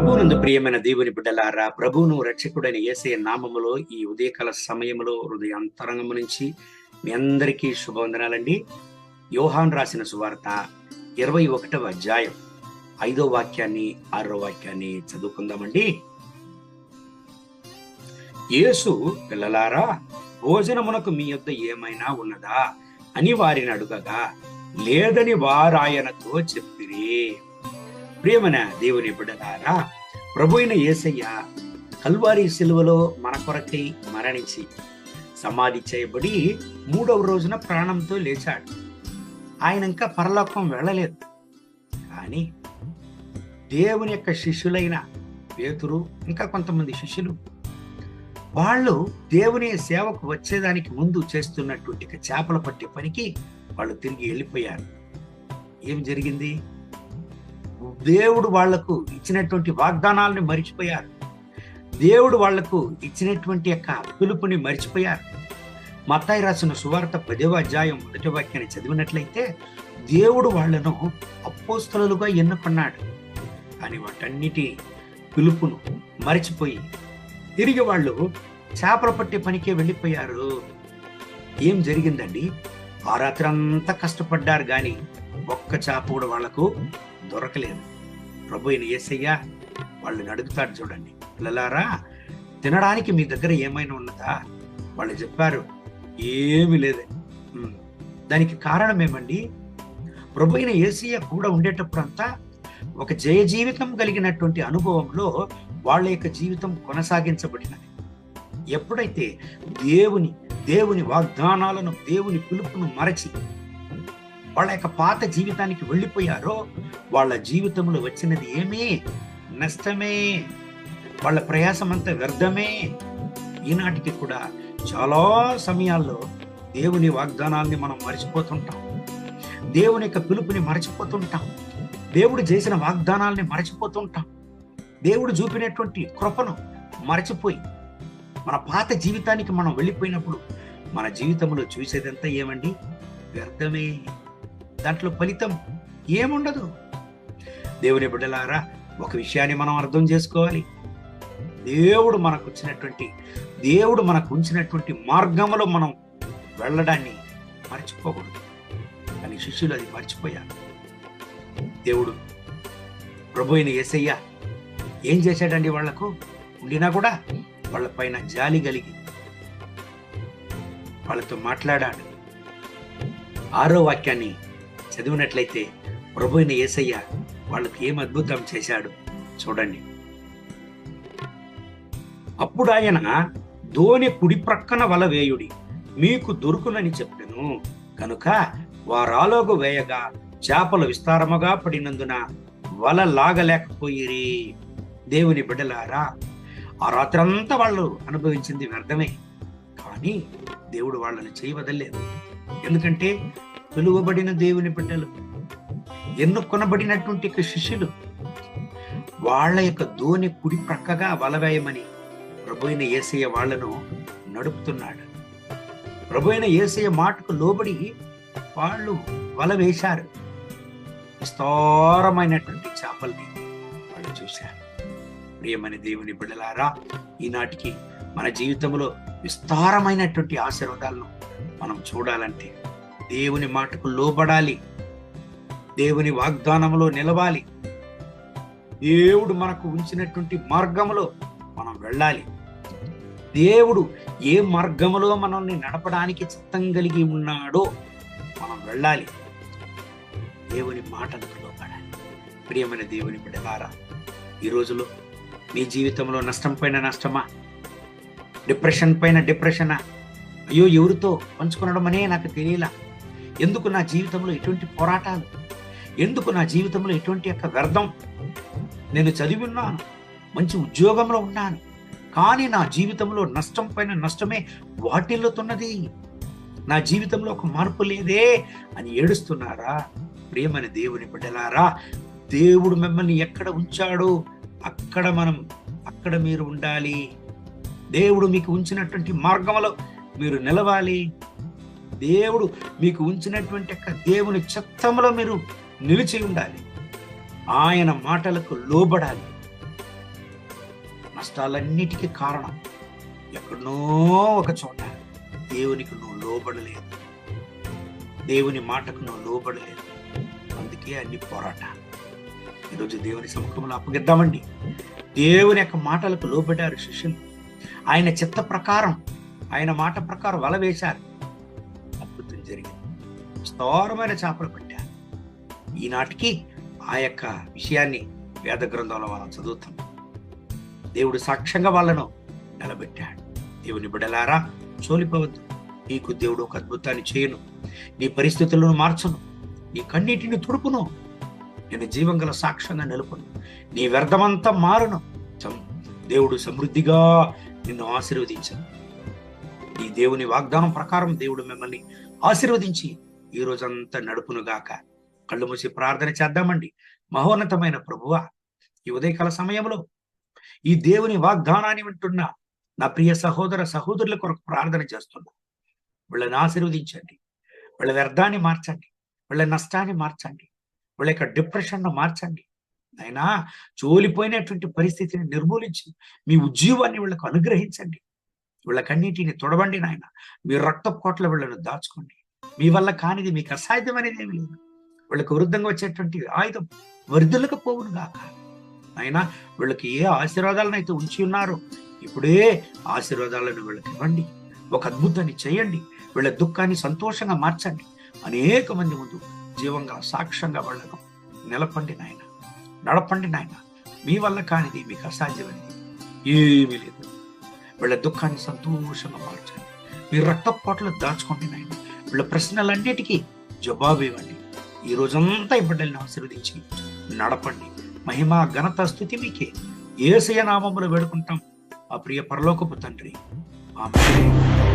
ప్రభువునందు ప్రియమైన దేవుని బిడ్డలారా ప్రభువును రక్షకుడైన ఏసే నామములో ఈ ఉదయకాల సమయంలో హృదయ అంతరంగము నుంచి మీ అందరికీ శుభవందనాలండి. యోహాన్ రాసిన సువార్త ఇరవై ఒకటవ అధ్యాయం ఐదో వాక్యాన్ని ఆరో వాక్యాన్ని చదువుకుందామండి. యేసు పిల్లలారా భోజనమునకు మీ యొద్ద ఏమైనా ఉన్నదా అని వారిని అడుగగా లేదని వారాయనతో చెప్పిరి. ప్రియమైన దేవుని బిడ్డలారా ప్రభు అయిన యేసయ్య కల్వారి సిలువలో మన కొరకై మరణించి సమాధి చేయబడి మూడవ రోజున ప్రాణంతో లేచాడు. ఆయన ఇంకా పరలోకం వెళ్ళలేదు. కానీ దేవుని యొక్క శిష్యులైన పేతురు ఇంకా కొంతమంది శిష్యులు వాళ్ళు దేవుని సేవకు వచ్చేదానికి ముందు చేస్తున్నటువంటి చేపలు చేపల పట్టే పనికి వాళ్ళు తిరిగి వెళ్ళిపోయారు. ఏం జరిగింది? దేవుడు వాళ్ళకు ఇచ్చినటువంటి వాగ్దానాలను మరిచిపోయారు. దేవుడు వాళ్ళకు ఇచ్చినటువంటి యొక్క పిలుపుని మరిచిపోయారు. మత్తాయి రాసిన సువార్త పదవ అధ్యాయం మొదటి వాక్యాన్ని చదివినట్లయితే దేవుడు వాళ్ళను అపోస్తలుగా ఎన్నుకున్నాడు. అని వాటన్నిటి పిలుపును మరిచిపోయి తిరిగి వాళ్ళు చేపలు పట్టే పనికే వెళ్ళిపోయారు. ఏం జరిగిందండి? ఆ రాత్రి అంతా కష్టపడ్డారు కానీ ఒక్క చేప కూడా వాళ్ళకు దొరకలేదు. ప్రభు అయిన ఏసయ్య వాళ్ళని అడుగుతాడు చూడండి. పిల్లలారా తినడానికి మీ దగ్గర ఏమైనా ఉన్నదా? వాళ్ళు చెప్పారు ఏమి లేదు. దానికి కారణం ఏమండి? ప్రభు అయిన ఏసయ్య కూడా ఉండేటప్పుడు అంతా ఒక జయ జీవితం కలిగినటువంటి అనుభవంలో వాళ్ళ యొక్క జీవితం కొనసాగించబడినది. ఎప్పుడైతే దేవుని దేవుని వాగ్దానాలను దేవుని పిలుపును మరచి వాళ్ళ యొక్క పాత జీవితానికి వెళ్ళిపోయారో వాళ్ళ జీవితంలో వచ్చినది ఏమీ నష్టమే. వాళ్ళ ప్రయాసం అంతా వ్యర్థమే. ఈనాటికి కూడా చాలా సమయాల్లో దేవుని వాగ్దానాల్ని మనం మర్చిపోతుంటాం. దేవుని యొక్క పిలుపుని మరచిపోతుంటాం. దేవుడు చేసిన వాగ్దానాల్ని మరచిపోతుంటాం. దేవుడు చూపినటువంటి కృపను మరచిపోయి మన పాత జీవితానికి మనం వెళ్ళిపోయినప్పుడు మన జీవితంలో చూసేదంతా ఏమండి? వ్యర్థమే. దాంట్లో ఫలితం ఏముండదు? దేవుని బిడ్డలారా ఒక విషయాన్ని మనం అర్థం చేసుకోవాలి. దేవుడు మనకు వచ్చినటువంటి దేవుడు మనకు ఉంచినటువంటి మార్గంలో మనం వెళ్ళడాన్ని మర్చిపోకూడదు. కానీ శిష్యులు అది మర్చిపోయారు. దేవుడు ప్రభు అయిన యేసయ్య ఏం చేశాడండి వాళ్ళకు? ఉండినా కూడా వాళ్ళ పైన జాలి కలిగి వాళ్ళతో మాట్లాడాడు. ఆరో వాక్యాన్ని చదివినట్లయితే ప్రభు అయిన వాళ్ళకి ఏం అద్భుతం చేశాడు చూడండి. అప్పుడు ఆయన ధోని కుడి ప్రక్కన వల వేయుడి మీకు దొరుకునని చెప్పాను. కనుక వారాలోగు వేయగా చేపలు విస్తారముగా పడినందున వల లాగలేకపోయిరి. దేవుని బిడ్డలారా ఆ రాత్రంతా వాళ్ళు అనుభవించింది వ్యర్థమే. కానీ దేవుడు వాళ్ళని చేయవదలేదు ఎందుకంటే పిలువబడిన దేవుని బిడ్డలు ఎన్నుకొనబడినటువంటి శిష్యులు వాళ్ళ యొక్క ధోని కుడి ప్రక్కగా వలవేయమని ప్రభుైన ఏసయ్య వాళ్ళను నడుపుతున్నాడు. ప్రభుైన ఏసయ్య మాటకు లోబడి వాళ్ళు వల వేశారు విస్తారమైనటువంటి చేపల్ని వాళ్ళు చూశారు. ప్రియమైన దేవుని బిడ్డలారా ఈనాటికి మన జీవితంలో విస్తారమైనటువంటి ఆశీర్వాదాలను మనం చూడాలంటే దేవుని మాటకు లోబడాలి. దేవుని వాగ్దానంలో నిలవాలి. దేవుడు మనకు ఉంచినటువంటి మార్గములో మనం వెళ్ళాలి. దేవుడు ఏ మార్గములో మనల్ని నడపడానికి చిత్తం కలిగి ఉన్నాడో మనం వెళ్ళాలి. దేవుని మాటలకు లోపడాలి ప్రియమైన దేవుని బిడ్డలారా ఈ రోజులో మీ జీవితంలో నష్టం పైన నష్టమా? డిప్రెషన్ పైన డిప్రెషనా? అయ్యో ఎవరితో పంచుకునడం అనే నాకు తెలియలా? ఎందుకు నా జీవితంలో ఎటువంటి పోరాటాలు? ఎందుకు నా జీవితంలో ఎటువంటి యొక్క వ్యర్థం? నేను చదివి ఉన్నాను మంచి ఉద్యోగంలో ఉన్నాను కానీ నా జీవితంలో నష్టం పైన నష్టమే వాటిల్లుతున్నది. నా జీవితంలో ఒక మార్పు లేదే అని ఏడుస్తున్నారా? ప్రియమైన దేవుని బిడ్డలారా దేవుడు మిమ్మల్ని ఎక్కడ ఉంచాడో? అక్కడ మనం అక్కడ మీరు ఉండాలి. దేవుడు మీకు ఉంచినటువంటి మార్గంలో మీరు నిలవాలి. దేవుడు మీకు ఉంచినటువంటి యొక్క దేవుని చిత్తంలో మీరు నిలిచి ఉండాలి. ఆయన మాటలకు లోబడాలి. నష్టాలన్నిటికీ కారణం ఎక్కడనో ఒక చోట దేవునికి నువ్వు లోబడలేదు. దేవుని మాటకు నువ్వు లోబడలేదు. అందుకే అన్ని పోరాట. ఈరోజు దేవుని సముఖంలో అప్పగిద్దామండి. దేవుని యొక్క మాటలకు లోబడ్డారు శిష్యులు. ఆయన చిత్త ప్రకారం ఆయన మాట ప్రకారం వల వేశారు. ఘోరమైన చేపలు పట్టారు. ఈనాటికి ఆ యొక్క విషయాన్ని వేద గ్రంథంలో మనం చదువుతాం. దేవుడు సాక్ష్యంగా వాళ్ళను నిలబెట్టాడు. దేవుని బిడలారా చోలిపోవద్దు నీకు దేవుడు ఒక అద్భుతాన్ని చేయను. నీ పరిస్థితులను మార్చను. నీ కన్నీటిని తుడుపును. నేను జీవంగల సాక్ష్యంగా నిలుపును. నీ వ్యర్థమంతా మారును. దేవుడు సమృద్ధిగా నిన్ను ఆశీర్వదించను. ఈ దేవుని వాగ్దానం ప్రకారం దేవుడు మిమ్మల్ని ఆశీర్వదించి ఈ రోజంతా నడుపును గాక. కళ్ళు మూసి ప్రార్థన చేద్దామండి. మహోన్నతమైన ప్రభువ ఈ ఉదయకాల సమయంలో ఈ దేవుని వాగ్దానాన్ని వింటున్న నా ప్రియ సహోదర సహోదరుల కొరకు ప్రార్థన చేస్తున్నా. వీళ్ళని ఆశీర్వదించండి. వీళ్ళ వ్యర్థాన్ని మార్చండి. వీళ్ళ నష్టాన్ని మార్చండి. వీళ్ళ యొక్క డిప్రెషన్ మార్చండి. అయినా చోలిపోయినటువంటి పరిస్థితిని నిర్మూలించి మీ ఉద్యోగాన్ని వీళ్ళకు అనుగ్రహించండి. వీళ్ళ కన్నీటిని తొడవండి నాయన. మీ రక్తపోట్ల వీళ్ళను దాచుకోండి. మీ వల్ల కానిది మీకు అసాధ్యం అనేది ఏమి లేదు. వీళ్ళకు వృద్ధంగా వచ్చేటువంటి ఆయుధం వృద్ధులకు పోవును గాక. అయినా వీళ్ళకి ఏ ఆశీర్వాదాలను అయితే ఉంచి ఉన్నారో ఇప్పుడే ఆశీర్వాదాలను వీళ్ళకి ఇవ్వండి. ఒక అద్భుతాన్ని చేయండి. వీళ్ళ దుఃఖాన్ని సంతోషంగా మార్చండి. అనేక మంది ముందు జీవంగా సాక్ష్యంగా వాళ్ళను నిలపండి నాయన. నడపండి నాయన. మీ వల్ల కానిది మీకు అసాధ్యమైనది ఏమీ లేదు. వీళ్ళ దుఃఖాన్ని సంతోషంగా మార్చండి. మీ రక్తపోట్లు దాచుకోండి నాయన. వీళ్ళ ప్రశ్నలన్నిటికీ జవాబు ఇవ్వండి. ఈ రోజంతా ఈ ఆశీర్వదించి నడపండి. మహిమ ఘనత స్థుతి మీకే. ఏసయ నామములు వేడుకుంటాం. ఆ ప్రియ పరలోకపు తండ్రి. ఆమె